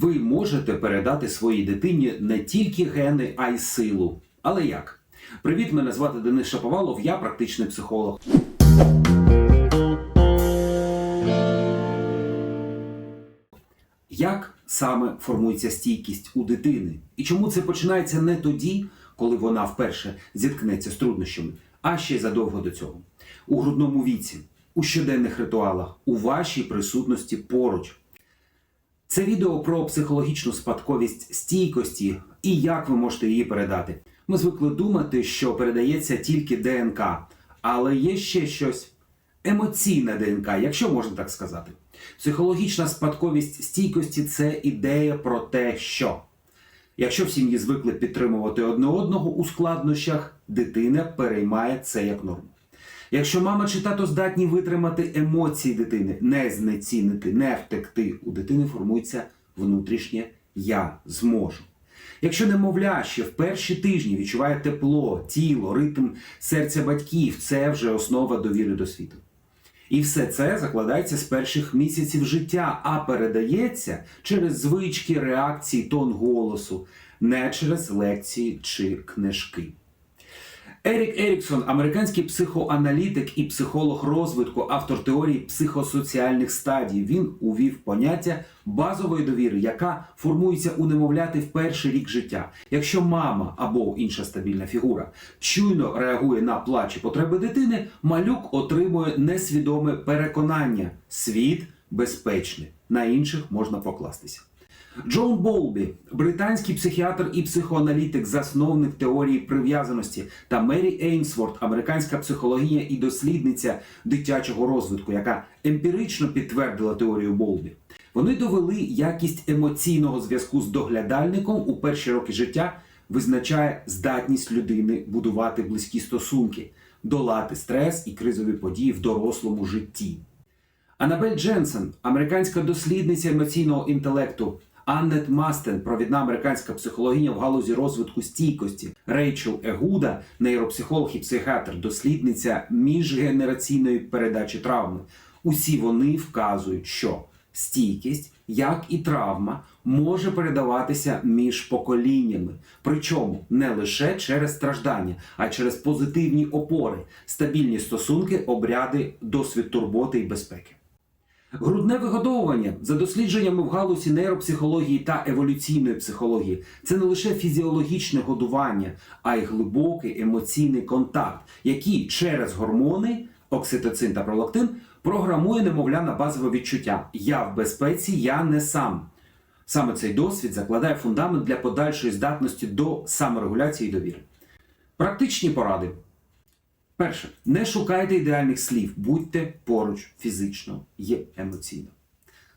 Ви можете передати своїй дитині не тільки гени, а й силу. Але як? Привіт, мене звати Денис Шаповалов, я практичний психолог. Як саме формується стійкість у дитини? І чому це починається не тоді, коли вона вперше зіткнеться з труднощами, а ще задовго до цього? У грудному віці, у щоденних ритуалах, у вашій присутності поруч. Це відео про психологічну спадковість стійкості і як ви можете її передати. Ми звикли думати, що передається тільки ДНК, але є ще щось емоційне ДНК, якщо можна так сказати. Психологічна спадковість стійкості це ідея про те, що якщо в сім'ї звикли підтримувати одне одного у складнощах, дитина переймає це як норму. Якщо мама чи тато здатні витримати емоції дитини, не знецінити, не втекти, у дитини формується внутрішнє я зможу. Якщо немовля ще в перші тижні відчуває тепло, тіло, ритм серця батьків, це вже основа довіри до світу. І все це закладається з перших місяців життя, а передається через звички, реакції, тон голосу, не через лекції чи книжки. Ерік Еріксон, американський психоаналітик і психолог розвитку, автор теорії психосоціальних стадій. Він увів поняття базової довіри, яка формується у немовляти в перший рік життя. Якщо мама або інша стабільна фігура чуйно реагує на плач і потреби дитини, малюк отримує несвідоме переконання: світ безпечний, на інших можна покластися. Джон Болбі, британський психіатр і психоаналітик, засновник теорії прив'язаності, та Мері Ейнсворт, американська психологиня і дослідниця дитячого розвитку, яка емпірично підтвердила теорію Болбі. Вони довели якість емоційного зв'язку з доглядальником у перші роки життя визначає здатність людини будувати близькі стосунки, долати стрес і кризові події в дорослому житті. Анабель Дженсен, американська дослідниця емоційного інтелекту, Аннет Мастен, провідна американська психологиня в галузі розвитку стійкості, Рейчел Егуда, нейропсихолог і психіатр, дослідниця міжгенераційної передачі травми. Усі вони вказують, що стійкість, як і травма, може передаватися між поколіннями, причому не лише через страждання, а через позитивні опори, стабільні стосунки, обряди, досвід турботи і безпеки. Грудне вигодовування за дослідженнями в галузі нейропсихології та еволюційної психології це не лише фізіологічне годування, а й глибокий емоційний контакт, який через гормони, окситоцин та пролактин, програмує немовля на базове відчуття Я в безпеці, я не сам. Саме цей досвід закладає фундамент для подальшої здатності до саморегуляції і довіри. Практичні поради. Перше, не шукайте ідеальних слів, будьте поруч фізично і емоційно.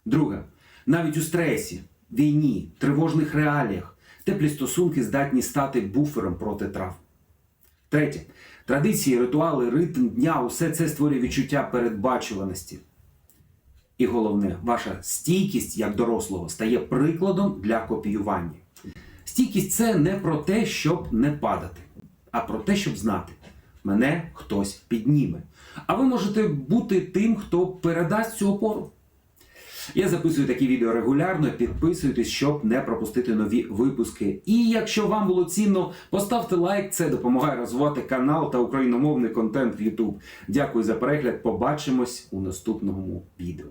Друге, навіть у стресі, війні, тривожних реаліях теплі стосунки здатні стати буфером проти травм. Третє, традиції, ритуали, ритм дня усе це створює відчуття передбачуваності. І головне, ваша стійкість як дорослого стає прикладом для копіювання. Стійкість це не про те, щоб не падати, а про те, щоб знати, мене хтось підніме. А ви можете бути тим, хто передасть цю опору. Я записую такі відео регулярно. Підписуйтесь, щоб не пропустити нові випуски. І якщо вам було цінно, поставте лайк, це допомагає розвивати канал та україномовний контент в YouTube. Дякую за перегляд. Побачимось у наступному відео.